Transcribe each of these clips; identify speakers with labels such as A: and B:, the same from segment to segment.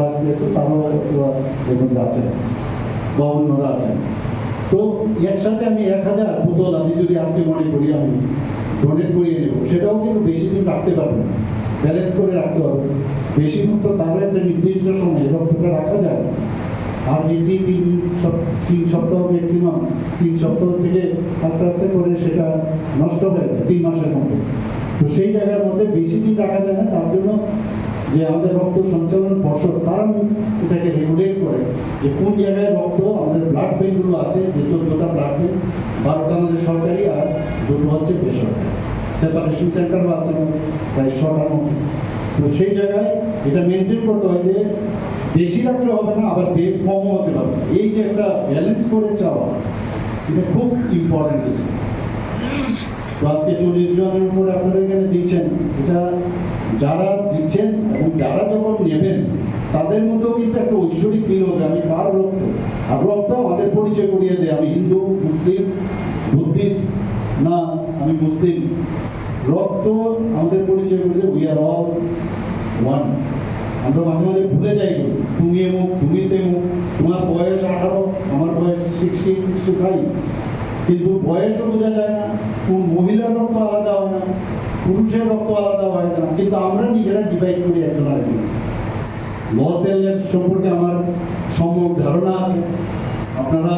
A: লাগছে তো তারাও এরকম আছেন। বা আছেন। তো একসাথে আমি এক হাজার বোতল আমি যদি আজকে মনে করি, আমি ডোনেট করিয়ে নেব। সেটাও কিন্তু বেশি দিন রাখতে পারবে না। ব্যালেন্স করে রাখতে হবে বেশি দিন তো তারও একটা নির্দিষ্ট সময় রক্তটা রাখা যায়, আর বেশি তিন তিন সপ্তাহ ম্যাক্সিমাম তিন সপ্তাহ থেকে আস্তে আস্তে করে সেটা নষ্ট হয়ে যায়, তিন মাসের মধ্যে। তো সেই জায়গার মধ্যে বেশি দিন রাখা যায় না, তার জন্য যে আমাদের রক্ত সঞ্চালন পর্ষদ, তারা এটাকে রেগুলেট করে যে কোন জায়গায় রক্ত, আমাদের ব্লাড ব্যাঙ্কগুলো আছে, যে চোদ্দোটা ব্লাড ব্যাঙ্ক বারোটা আমাদের সরকারি আর দুটো হচ্ছে বেসরকারি। সেপারেশন সেন্টারও আছে প্রায় ছটার তো সেই জায়গায় এটা মেনটেন করতে হয় যে বেশি রাখলে হবে না, আবার বে- কমও হতে পারবে এই যে একটা ব্যালেন্স করে চাওয়া, এটা খুব ইম্পর্টেন্ট তো আজকে চল্লিশ জনের উপর আপনারা এখানে দিচ্ছেন, এটা যারা দিচ্ছেন এবং যারা যখন নেবেন, তাদের মধ্যেও কিন্তু একটা ঐশ্বরিক ফিল হবে। আমি কার রক্ত? আর রক্ত আমাদের পরিচয় করিয়ে দেয়। আমি হিন্দু, মুসলিম, বুদ্ধিস্ট? না, আমি মুসলিম। রক্ত আমাদের পরিচয় করে দেয়। উই আর অল ওয়ান আমরা মাঝে মাঝে ভুলে যাই তুমি এমুক, তুমি তেমুক। তোমার বয়স আঠারো, আমার বয়স সিক্সটি সিক্সটি ফাইভ কিন্তু বয়সও বোঝা যায় না, কোন মহিলার রক্ত আলাদা হয় না। পুরুষের রক্ত আলাদা হয় না, কিন্তু আমরা নিজেরা ডিভাইড করি একজন আরেকজন। ল সেলের সম্পর্কে আমার সম্যক ধারণা আছে। আপনারা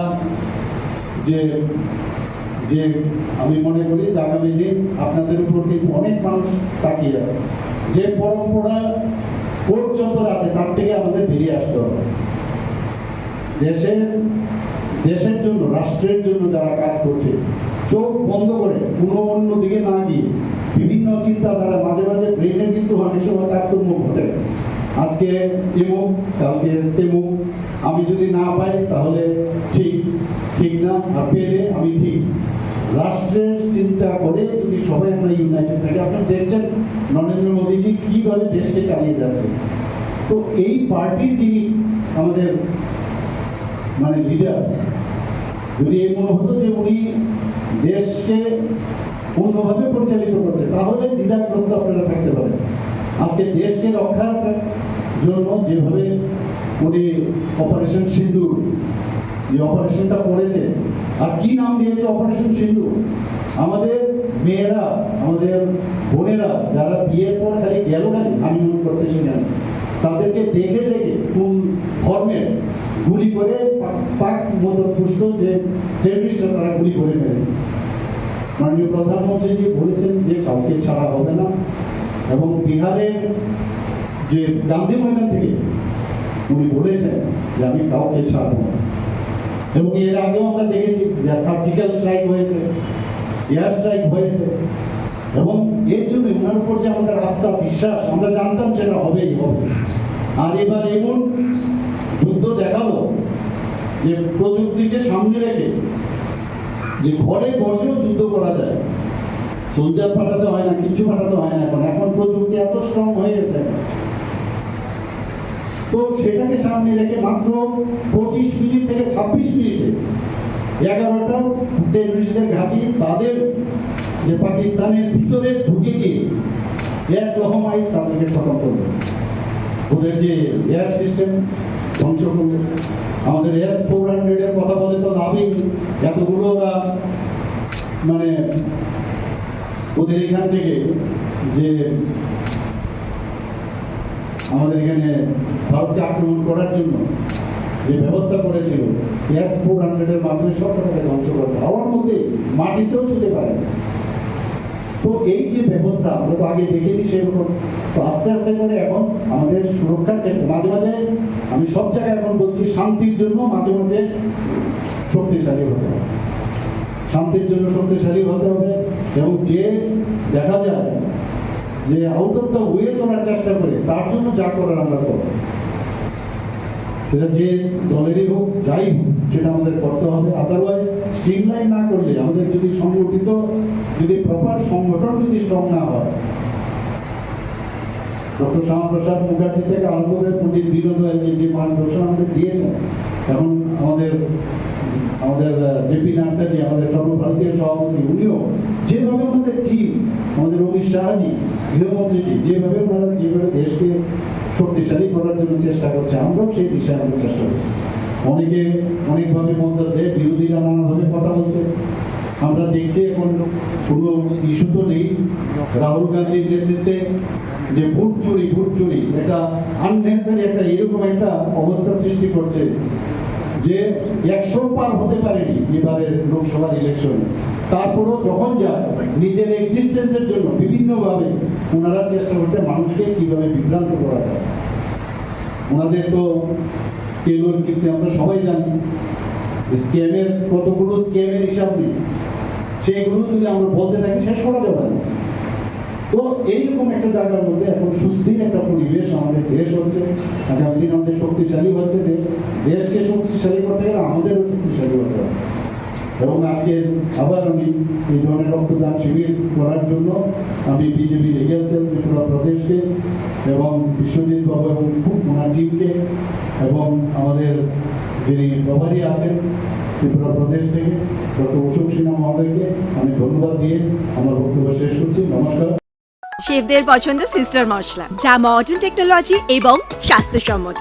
A: যে যে আমি মনে করি যে আগামী দিন আপনাদের উপর কিন্তু অনেক মানুষ তাকিয়ে আছে। যে পরম্পরা চত্বর আছে, তার থেকে আমাদের বেরিয়ে আসতে হবে। দেশের দেশের জন্য, রাষ্ট্রের জন্য যারা কাজ করছে, চোখ বন্ধ করে কোনো অন্য দিকে না গিয়ে বিভিন্ন চিন্তাধারা, মাঝে মাঝে ব্রেনের কিন্তু অনেক সময় তারতম্য ঘটে। আজকে এমুক কালকে তেমুক আমি যদি না পাই, তাহলে ঠিক ঠিক না আর পেলে আমি ঠিক। রাষ্ট্রের চিন্তা করে যদি সবাই আমরা ইউনাইটেড থাকি, আপনারা দেখছেন নরেন্দ্র মোদীজি কীভাবে দেশকে চালিয়ে যাচ্ছে। তো এই পার্টির যিনি আমাদের মানে লিডার যদি এই মনে হতো যে উনি দেশকে অন্যভাবে পরিচালিত করছে তাহলে দ্বিধাগ্রস্ত আপনারা থাকতে পারেন। আজকে দেশকে রক্ষার জন্য যেভাবে উনি অপারেশন সিন্দুর যে অপারেশনটা করেছে আর কি নাম দিয়েছে অপারেশন সিন্ধু আমাদের মেয়েরা, আমাদের বোনেরা, যারা বিয়ের পর খালি গেল খালি হানিমুন করতে সেখানে তাদেরকে দেখে দেখে কোন ধর্মের গুলি করে পাক- মতো পুষ্ট যে টেররিস্টরা তারা গুলি করে মাননীয় প্রধানমন্ত্রীজি বলেছেন যে কাউকে ছাড়া হবে না। এবং বিহারের যে গান্ধী ময়দান থেকে উনি বলেছেন যে আমি কাউকে ছাড়বো না। এবং এর আগেও আমরা দেখেছি যে সার্জিক্যাল স্ট্রাইক হয়েছে এয়ার স্ট্রাইক হয়েছে। এবং এর জন্য ওনার উপর যে আমাদের আস্থা, বিশ্বাস, আমরা জানতাম সেটা হবেই, হবে। আর এবার এমন যুদ্ধ দেখাল যে প্রযুক্তিকে সামনে রেখে যে ঘরে বসেও যুদ্ধ করা যায়। সোলজার পাঠাতে হয় না কিছু পাঠাতে হয় না এখন। এখন প্রযুক্তি এত স্ট্রং হয়ে গেছে। তো সেটাকে সামনে রেখে মাত্র পঁচিশ মিনিট থেকে ছাব্বিশ মিনিটে এগারোটা টেররিস্টের ঘাঁটি তাদের যে পাকিস্তানের ভিতরে ঢুকে গিয়ে এক রকমাই তাদেরকে খতম করবে। ওদের যে এয়ার সিস্টেম ধ্বংস করবে আমাদের এস ফোর হান্ড্রেডের কথা বলে তো লাভই এতগুলো ওরা মানে ওদের এখান থেকে যে আমাদের এখানে ভারতকে আক্রমণ করার জন্য যে ব্যবস্থা করেছিল এস ফোর হান্ড্রেডের মাধ্যমে সব টাকাকে ধ্বংস করতে হাওয়ার মধ্যে মাটিতেও ছুতে পারে। তো এই যে ব্যবস্থা, আমরা তো আগে দেখিনি সেরকম। তো আস্তে আস্তে করে এখন আমাদের সুরক্ষার মাঝে মাঝে আমি সব জায়গায় এখন বলছি, শান্তির জন্য মাঝে মাঝে শক্তিশালী হতে হবে। শান্তির জন্য শক্তিশালী হতে হবে এবং যে দেখা যায় যে আউট অফ দ্য ওয়ে করার চেষ্টা করে, তার জন্য যা করার আমরা করব। সেটা যে দলেরই হোক, যাই হোক, সেটা আমাদের করতে হবে। আদারওয়াইজ স্ট্রিমলাইন না করলে, আমাদের যদি সংগঠিত, যদি প্রপার সংগঠন যদি স্ট্রং না হয়, ডক্টর শ্যামাপ্রসাদ মুখার্জি থেকে আরম্ভ করে পণ্ডিত যে মার্গদর্শন আমাদের দিয়েছেন আমাদের আমাদের জেপি আমাদের সর্বভারতীয় সভাপতি, উনিও যেভাবে আমাদের টিম আমাদের অমিত শাহজি, গৃহমন্ত্রীজি, যেভাবে ওনারা যেভাবে দেশকে শক্তিশালী করার জন্য চেষ্টা করছে। আমরাও সেই দিশায় আমরা চেষ্টা করছি। অনেকে অনেকভাবে মন্তব্য দেয়, বিরোধীরা নানাভাবে কথা বলছে। আমরা দেখছি এখন কোনো ইস্যু তো নেই। রাহুল গান্ধীর নেতৃত্বে যে ভোট চুরি ভোট চুরি, এটা আননেসারি একটা এরকম একটা অবস্থা সৃষ্টি করছে। যে একশো পার হতে পারেনি এবারের লোকসভার ইলেকশনে তারপরেও যখন যায়, নিজের এক্সিস্টেন্সের জন্য বিভিন্নভাবে ওনারা চেষ্টা করছে মানুষকে কীভাবে বিভ্রান্ত করা যায়। ওনাদের তো কেলোর কিন্তু আমরা সবাই জানি স্ক্যামের কতগুলো স্ক্যামের হিসাব নেই। সেইগুলো যদি আমরা বলতে থাকি, শেষ করা যাবে না। তো এইরকম একটা জায়গার মধ্যে এখন সুস্থির একটা পরিবেশ আমাদের দেশ হচ্ছে। আগামী দিন শক্তিশালী হচ্ছে দেশ দেশকে শক্তিশালী করতে গেলে আমাদেরও শক্তিশালী হতে হবে। এবং আজকে আবার আমি এই ধরনের রক্তদান শিবির করার জন্য আমি বিজেপি লিগেল সেল ত্রিপুরা প্রদেশকে এবং বিশ্বজিৎ বাবু এবং খুব টিমকে এবং আমাদের যিনি প্রভারী আছেন ত্রিপুরা প্রদেশ থেকে ডক্টর অশোক সিনহা মহোদয়কে আমি ধন্যবাদ দিয়ে আমার বক্তব্য শেষ করছি। নমস্কার।
B: শেফদের পছন্দ সিস্টার মশলা, যা মডার্ন টেকনোলজি এবং স্বাস্থ্যসম্মত।